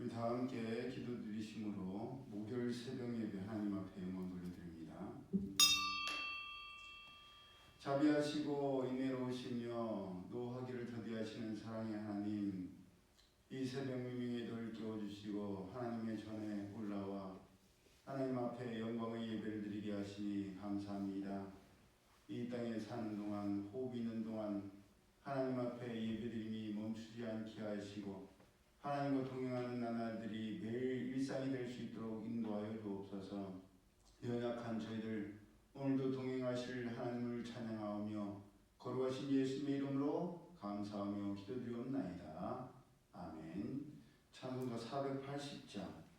우리 다 함께 기도 드리심으로 목요일 새벽 예배 하나님 앞에 영광 돌려드립니다. 자비하시고 인내로우시며 노하기를 더디하시는 사랑의 하나님 이 새벽 미명의 덜 깨워주시고 하나님의 전에 올라와 하나님 앞에 영광의 예배를 드리게 하시니 감사합니다. 이 땅에 사는 동안 호흡 있는 동안 하나님 앞에 예배드림이 멈추지 않게 하시고 하나님과 동행하는 나날들이 매일 일상이 될 수 있도록 인도하여 주옵소서. 연약한 저희들 오늘도 동행하실 하나님을 찬양하오며 거룩하신 예수님의 이름으로 감사하며 기도드리옵나이다. 아멘. 찬송가 480장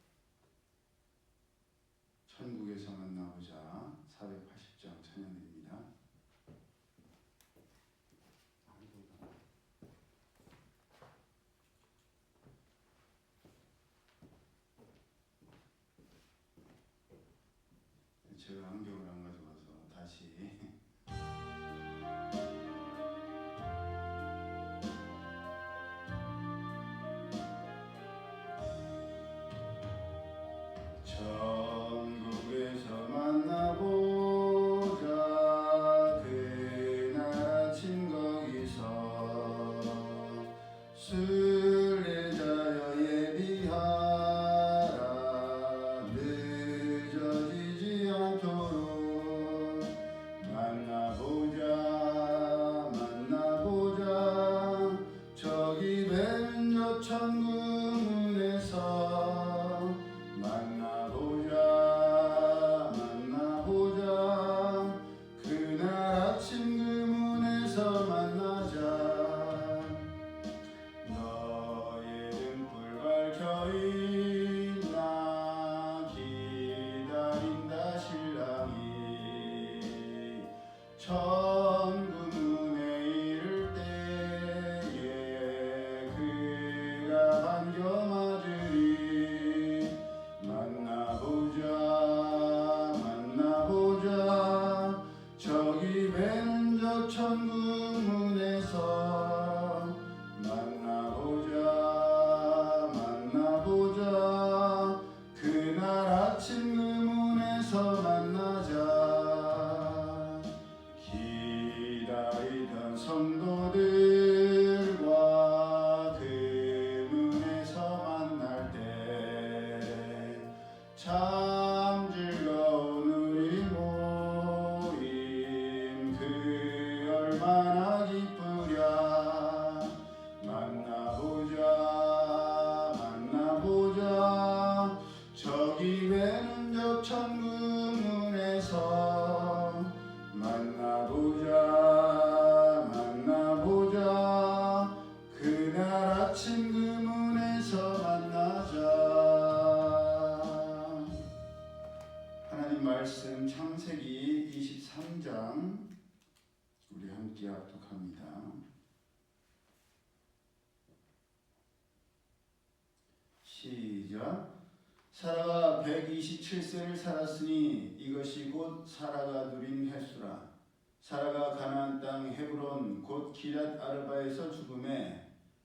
문에 그 문에서 만나자 하나님 말씀 창세기 23장 우리 함께 합독합니다. 시작. 사라가 127세를 살았으니 이것이 곧 사라가 누린 횟수라. 사라가 가나안 땅 헤브론 곧 기랏 아르바에서 죽음에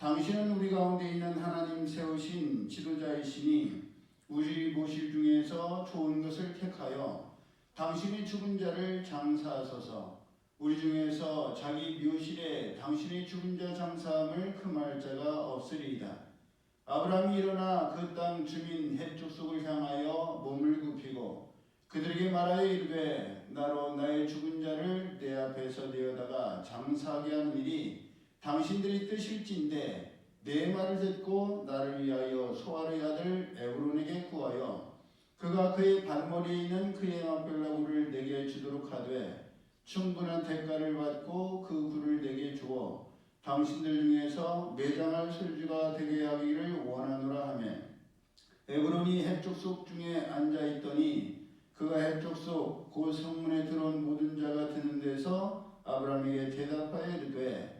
당신은 우리 가운데 있는 하나님 세우신 지도자이시니 우리 모실 중에서 좋은 것을 택하여 당신의 죽은 자를 장사하소서. 우리 중에서 자기 묘실에 당신의 죽은 자 장사함을 금할 자가 없으리이다. 아브라함이 일어나 그 땅 주민 해쪽 속을 향하여 몸을 굽히고 그들에게 말하여 이르되 나로 나의 죽은 자를 내 앞에서 내어다가 장사하게 하는 일이 당신들이 뜻일진데 내 말을 듣고 나를 위하여 소아의 아들 에브론에게 구하여 그가 그의 발머리에 있는 그의 맘별나무를 내게 주도록 하되 충분한 대가를 받고 그 굴을 내게 주어 당신들 중에서 매장할 술주가 되게 하기를 원하노라 하며 에브론이 해쪽 속 중에 앉아 있더니 그가 해쪽 속그 성문에 들어온 모든 자가 드는 데서 아브라함에게 대답하여 이르되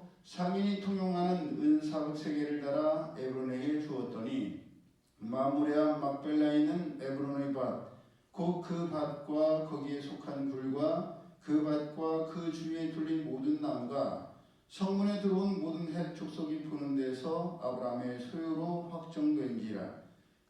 상인이 통용하는 은 400세겔을 따라 에브론에게 주었더니 마무레와 막벨라에 있는 에브론의 밭 곧 그 밭과 거기에 속한 굴과 그 밭과 그 주위에 둘린 모든 나무가 성문에 들어온 모든 해 족속이 부는 데서 아브라함의 소유로 확정된지라.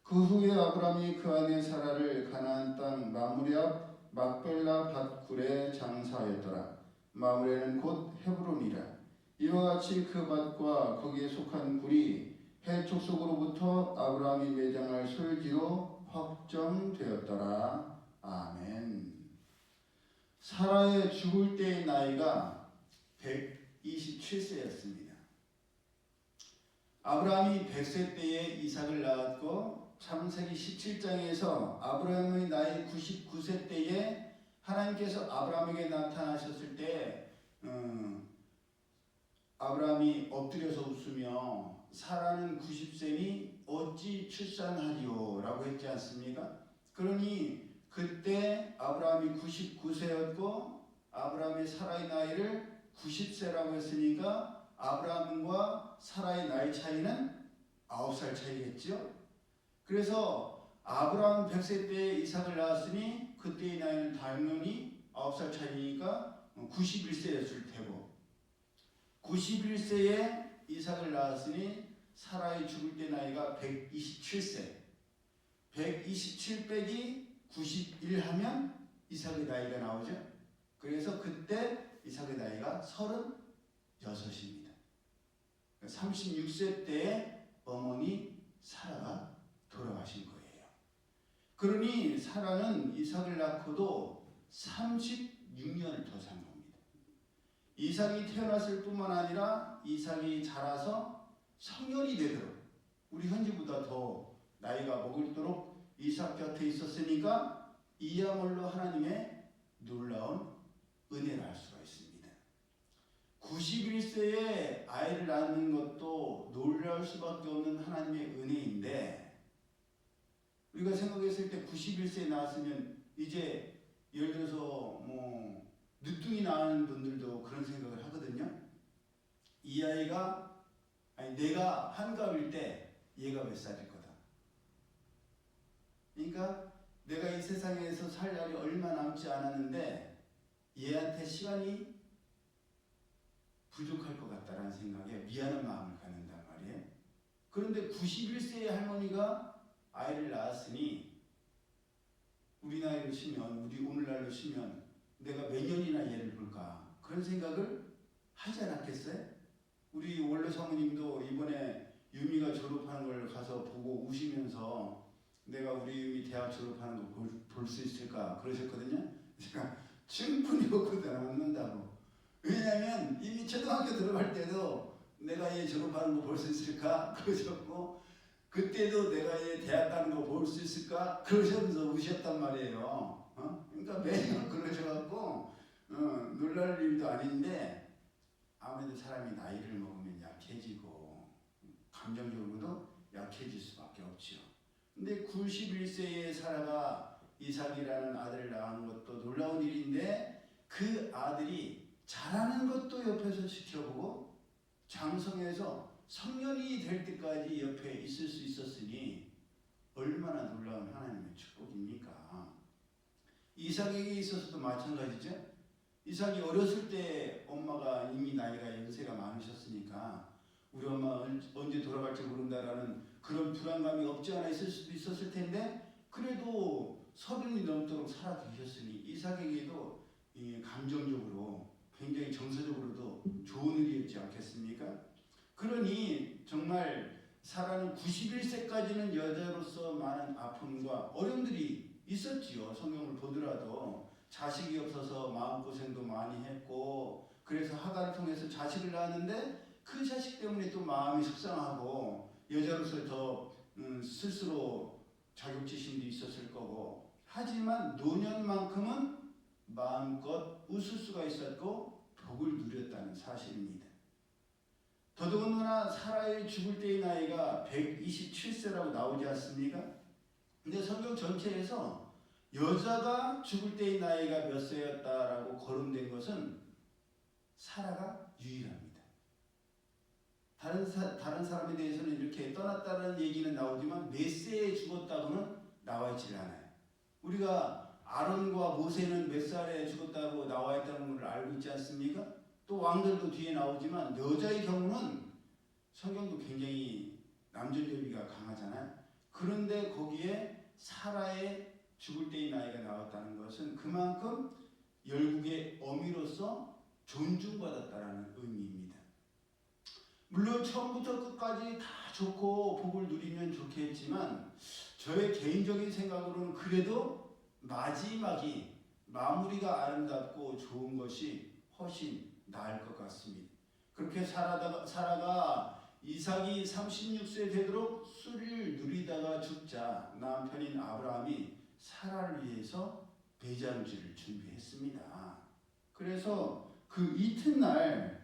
그 후에 아브라함이 그 안에 사라를 가나안 땅 마무리 앞 막벨라 밭굴에 장사하였더라. 마무레는 곧 헤브론이라 이와 같이 그 밭과 거기에 속한 굴이 해 족속으로부터 아브라함이 매장할 소유지로 확정되었더라 아멘 사라의 죽을 때의 나이가 127세였습니다. 아브라함이 100세 때에 이삭을 낳았고 창세기 17장에서 아브라함의 나이 99세 때에 하나님께서 아브라함에게 나타나셨을 때 음, 아브라함이 엎드려서 웃으며 사라는 90세니 어찌 출산하리요 라고 했지 않습니까? 그러니 그때 아브라함이 99세였고 아브라함의 사라의 나이를 90세라고 했으니까 아브라함과 사라의 나이 차이는 9살 차이겠죠. 그래서 아브라함 100세 때 이삭을 낳았으니 그때의 나이는 당연히 9살 차이니까 91세였을 테고 91세에 이삭을 낳았으니 사라의 죽을 때 나이가 127세 127 빼기 91 하면 이삭의 나이가 나오죠. 그래서 그때 이삭의 나이가 36입니다. 36세 때에 어머니 사라가 돌아가신 거예요. 그러니 사라는 이삭을 낳고도 36년을 더산 겁니다. 이삭이 태어났을 뿐만 아니라 이삭이 자라서 성년이 되도록 우리 현지보다 더 나이가 먹을도록 이삭 곁에 있었으니까 이야말로 하나님의 놀라운 은혜를 알 수가 있습니다. 91세에 아이를 낳는 것도 놀라울 수밖에 없는 하나님의 은혜인데 우리가 생각했을 때 91세에 낳았으면 이제 예를 들어서 뭐 늦둥이 낳은 분들도 그런 생각을 하거든요. 이 아이가 아니 내가 한갑일 때 얘가 몇 살일 거다. 그러니까 내가 이 세상에서 살 날이 얼마 남지 않았는데 얘한테 시간이 부족할 것 같다라는 생각에 미안한 마음을 갖는단 말이에요. 그런데 91세의 할머니가 아이를 낳았으니 우리 나이로 치면 우리 오늘날로 치면 내가 몇 년이나 얘를 볼까 그런 생각을 하지 않았겠어요? 우리 원로 사모님도 이번에 유미가 졸업하는 걸 가서 보고 우시면서 내가 우리 유미 대학 졸업하는 거볼수 있을까 그러셨거든요. 제가 충분히 보거든 않는다고. 왜냐하면 이미 초등학교 들어갈 때도 내가 얘 졸업하는 거 볼 수 있을까 그러셨고 그때도 내가 얘 대학 가는 거 볼 수 있을까 그러시면서 우셨단 말이에요. 어? 그러니까 매년 그러셔갖고 어, 놀랄 일도 아닌데 아무래도 사람이 나이를 먹으면 약해지고 감정적으로도 약해질 수밖에 없지요. 근데 91세의 사라가 이삭이라는 아들을 낳은 것도 놀라운 일인데 그 아들이 자라는 것도 옆에서 지켜보고 장성해서 성년이 될 때까지 옆에 있을 수 있었으니 얼마나 놀라운 하나님의 축복입니까? 이삭에게 있어서도 마찬가지죠. 이삭이 어렸을 때 엄마가 이미 나이가 연세가 많으셨으니까 우리 엄마 언- 언제 돌아갈지 모른다라는 그런 불안감이 없지 않아 있을 수도 있었을 텐데 그래도 서른이 넘도록 살아 계셨으니 이삭에게도 이 감정적으로 굉장히 정서적으로도 좋은 일이었지 않겠습니까? 그러니 정말 사라는 91세까지는 여자로서 많은 아픔과 어려움들이 있었지요. 성경을 보더라도 자식이 없어서 마음고생도 많이 했고 그래서 하가를 통해서 자식을 낳았는데 그 자식 때문에 또 마음이 속상하고 여자로서 더 음, 스스로 자격지심도 있었을 거고 하지만 노년만큼은 마음껏 웃을 수가 있었고 복을 누렸다는 사실입니다. 더더군다나 사라의 죽을 때의 나이가 127세라고 나오지 않습니까? 근데 성경 전체에서 여자가 죽을 때의 나이가 몇 세였다라고 거론된 것은 사라가 유일합니다. 다른 사, 다른 사람에 대해서는 이렇게 떠났다는 얘기는 나오지만 몇 세에 죽었다고는 나와 있지 않아요. 우리가 아론과 모세는 몇 살에 죽었다고 나와 있다는 걸 알고 있지 않습니까? 또 왕들도 뒤에 나오지만 여자의 경우는 성경도 굉장히 남존여비가 강하잖아요. 그런데 거기에 사라의 죽을 때의 나이가 나왔다는 것은 그만큼 열국의 어미로서 존중받았다라는 의미입니다. 물론 처음부터 끝까지 다 좋고 복을 누리면 좋겠지만 저의 개인적인 생각으로는 그래도 마지막이 마무리가 아름답고 좋은 것이 훨씬 나을 것 같습니다. 그렇게 살아다가, 살아가 이삭이 36세 되도록 술을 누리다가 죽자 남편인 아브라함이 사라를 위해서 배장지를 준비했습니다. 그래서 그 이튿날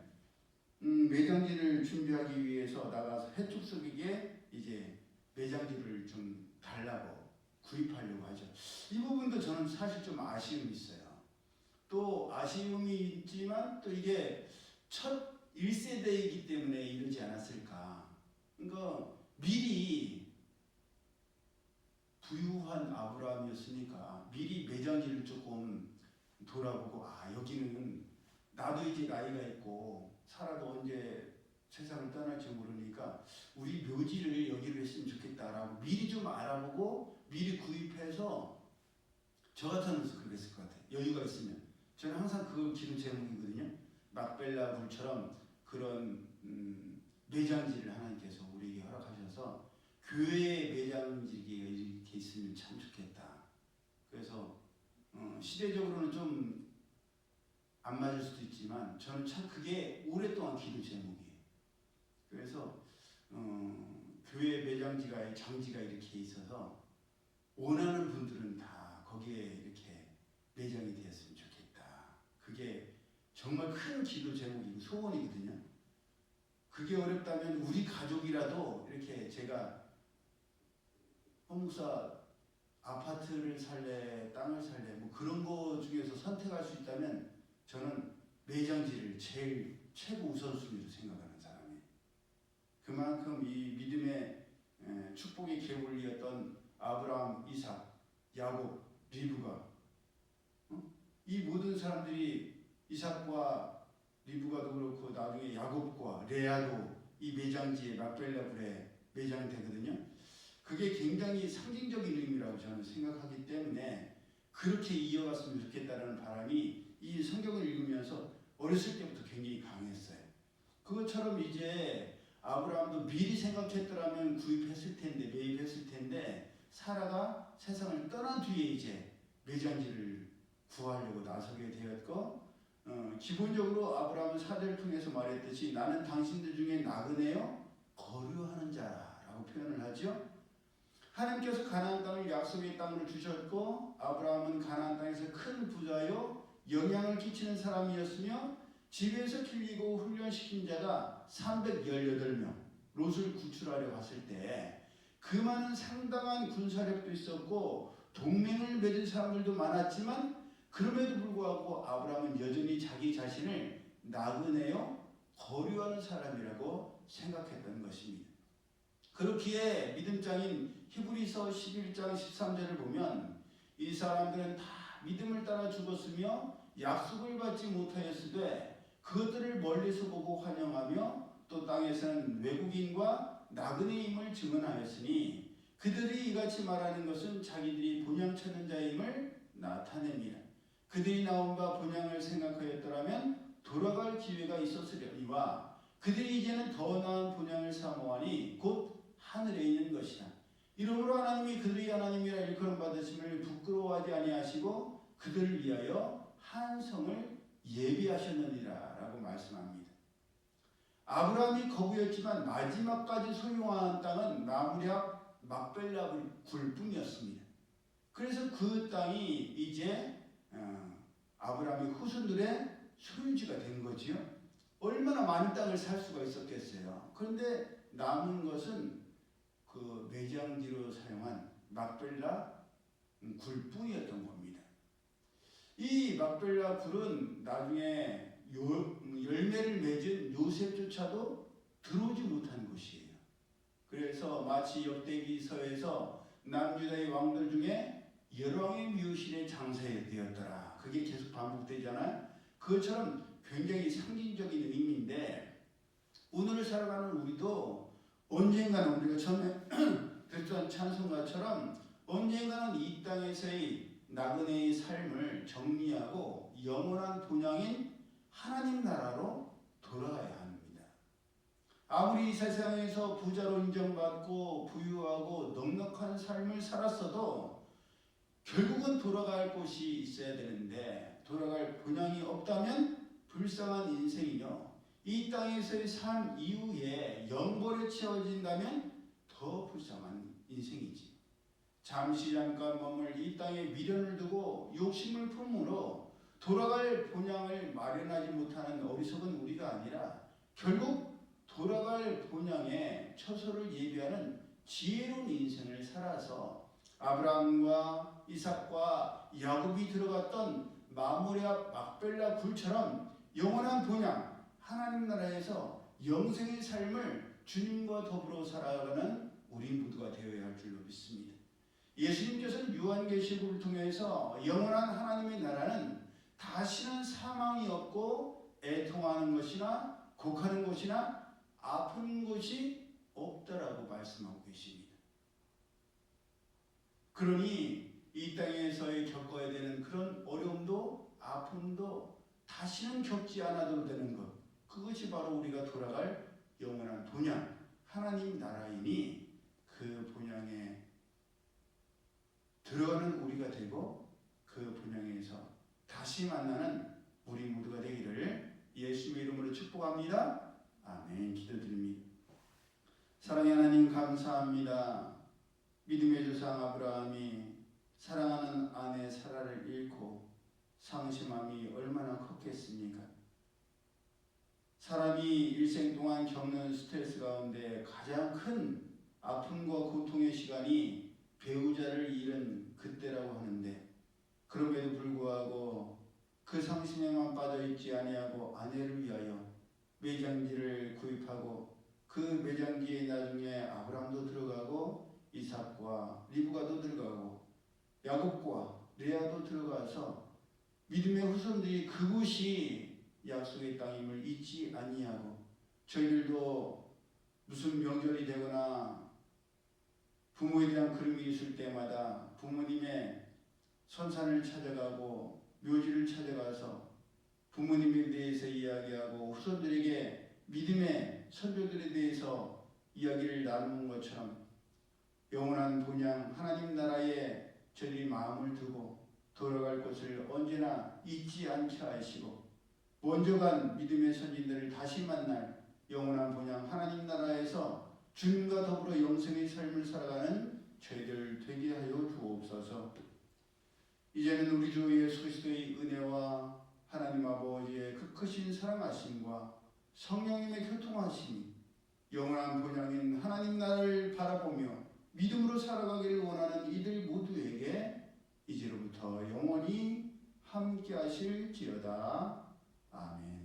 음, 매장지를 준비하기 위해서 나가서 해축석에게 이제 매장지를 좀 달라고 구입하려고 하죠. 이 부분도 저는 사실 좀 아쉬움이 있어요. 또 아쉬움이 있지만 또 이게 첫 1세대이기 때문에 이러지 않았을까. 그러니까 미리 부유한 아브라함이었으니까 미리 매장지를 조금 돌아보고 아 여기는 나도 이제 나이가 있고 살아도 언제 세상을 떠날지 모르니까 우리 묘지를 여기로 했으면 좋겠다라고 미리 좀 알아보고 미리 구입해서 저 같으면 그랬을 것 같아요. 여유가 있으면 저는 항상 그 기도 제목이거든요. 막벨라 불처럼 그런 음, 매장지를 하나님께서 우리에게 허락하셔서 교회의 매장지가 이렇게 있으면 참 좋겠다. 그래서 어, 시대적으로는 좀 안 맞을 수도 있지만 저는 참 그게 오랫동안 기도 제목이에요. 그래서 어, 교회 매장지가 장지가 이렇게 있어서 원하는 분들은 다 거기에 이렇게 매장이 되었으면 좋겠다. 그게 정말 큰 기도 제목이고 소원이거든요. 그게 어렵다면 우리 가족이라도 이렇게 제가 홍사 아파트를 살래, 땅을 살래, 뭐 그런 거 중에서 선택할 수 있다면 저는 매장지를 제일 최고 우선순위로 생각하는 사람이에요. 그만큼 이 믿음의 에, 축복의 계보이었던 아브라함, 이삭, 야곱, 리브가 어? 이 모든 사람들이 이삭과 리브가도 그렇고 나중에 야곱과 레아도 이 매장지에 막벨라불에 매장되거든요. 그게 굉장히 상징적인 의미라고 저는 생각하기 때문에 그렇게 이어갔으면 좋겠다는 바람이 이 성경을 읽으면서 어렸을 때부터 굉장히 강했어요. 그것처럼 이제 아브라함도 미리 생각했더라면 구입했을 텐데 매입했을 텐데 사라가 세상을 떠난 뒤에 이제 매장지를 구하려고 나서게 되었고 어, 기본적으로 아브라함은 사대를 통해서 말했듯이 나는 당신들 중에 나그네요 거류하는 자라고 표현을 하죠. 하나님께서 가나안 땅을 약속의 땅으로 주셨고 아브라함은 가나안 땅에서 큰 부자요 영향을 끼치는 사람이었으며 집에서 길리고 훈련시킨 자가 318명 롯을 구출하려 갔을 때 그 많은 상당한 군사력도 있었고 동맹을 맺은 사람들도 많았지만 그럼에도 불구하고 아브라함은 여전히 자기 자신을 나그네요 거류하는 사람이라고 생각했던 것입니다. 그렇기에 믿음장인 히브리서 11장 13절을 보면 이 사람들은 다 믿음을 따라 죽었으며 약속을 받지 못하였으되 그것들을 멀리서 보고 환영하며 또 땅에서는 외국인과 나그네임을 증언하였으니 그들이 이같이 말하는 것은 자기들이 본향 찾는 자임을 나타냅니다. 그들이 나온 바 본향을 생각하였더라면 돌아갈 기회가 있었으려니와 그들이 이제는 더 나은 본향을 사모하니 곧 하늘에 있는 것이다. 이러므로 하나님이 그들이 하나님이라 일컬음 받으심을 부끄러워하지 아니하시고 그들을 위하여 한 성을 예비하셨느니라라고 말씀합니다. 아브라함이 거부였지만 마지막까지 소유한 땅은 마무리합 막벨라 굴뿐이었습니다. 그래서 그 땅이 이제 어, 아브라함의 후손들의 소유지가 된 거지요. 얼마나 많은 땅을 살 수가 있었겠어요. 그런데 남은 것은 그 매장지로 사용한 막벨라 굴뿐이었던 겁니다. 이 막벨라 굴은 나중에 요- 열매를 맺은 요셉조차도 들어오지 못한 곳이에요. 그래서 마치 역대기서에서 남유다의 왕들 중에 열왕의 묘실에 장사되었더라. 그게 계속 반복되잖아요. 그것처럼 굉장히 상징적인 의미인데 오늘을 살아가는 우리도 언젠가는 우리가 처음에 듣던 찬송가처럼 언젠가는 이 땅에서의 나그네의 삶을 정리하고 영원한 본향인 하나님 나라로 돌아가야 합니다. 아무리 이 세상에서 부자로 인정받고 부유하고 넉넉한 삶을 살았어도 결국은 돌아갈 곳이 있어야 되는데 돌아갈 본향이 없다면 불쌍한 인생이요. 이 땅에서의 삶 이후에 영벌에 채워진다면 더 불쌍한 인생이지. 잠시 잠깐 머물 이 땅에 미련을 두고 욕심을 품으로 돌아갈 본향을 마련하지 못하는 어리석은 우리가 아니라 결국 돌아갈 본향에 처소를 예비하는 지혜로운 인생을 살아서 아브라함과 이삭과 야곱이 들어갔던 마모리아 막벨라 굴처럼 영원한 본향 하나님 나라에서 영생의 삶을 주님과 더불어 살아가는 우리 모두가 되어야 할 줄로 믿습니다. 예수님께서는 요한계시록을 통해서 영원한 하나님의 나라는 다시는 사망이 없고 애통하는 것이나 곡하는 것이나 아픈 것이 없다라고 말씀하고 계십니다. 그러니 이 땅에서의 겪어야 되는 그런 어려움도 아픔도 다시는 겪지 않아도 되는 것 그것이 바로 우리가 돌아갈 영원한 본향 하나님 나라이니 그 본향에 들어가는 우리가 되고 그 본향에서 다시 만나는 우리 모두가 되기를 예수의 이름으로 축복합니다. 아멘. 기도드립니다. 사랑의 하나님 감사합니다. 믿음의 조상 아브라함이 사랑하는 아내 사라를 잃고 상심함이 얼마나 컸겠습니까? 사람이 일생 동안 겪는 스트레스 가운데 가장 큰 아픔과 고통의 시간이 배우자를 잃은 그때라고 하는데 그럼에도 불구하고 그 상심에만 빠져 있지 아니하고 아내를 위하여 매장지를 구입하고 그 매장지에 나중에 아브람도 들어가고 이삭과 리브가도 들어가고 야곱과 레아도 들어가서 믿음의 후손들이 그곳이 약속의 땅임을 잊지 아니하고 저희들도 무슨 명절이 되거나 부모에 대한 그림이 있을 때마다 부모님의 선산을 찾아가고 묘지를 찾아가서 부모님에 대해서 이야기하고 후손들에게 믿음의 선조들에 대해서 이야기를 나누는 것처럼 영원한 본향 하나님 나라에 저희들이 마음을 두고 돌아갈 곳을 언제나 잊지 않게 하시고 먼저 간 믿음의 선진들을 다시 만날 영원한 본향 하나님 나라에서 주님과 더불어 영생의 삶을 살아가는 저희들 되게 하여 주옵소서. 이제는 우리 주 예수 그리스도의 은혜와 하나님 아버지의 그 크신 사랑하심과 성령님의 교통하심이 영원한 본향인 하나님 나라를 바라보며 믿음으로 살아가기를 원하는 이들 모두에게 이제로부터 영원히 함께 하실지어다. 아멘.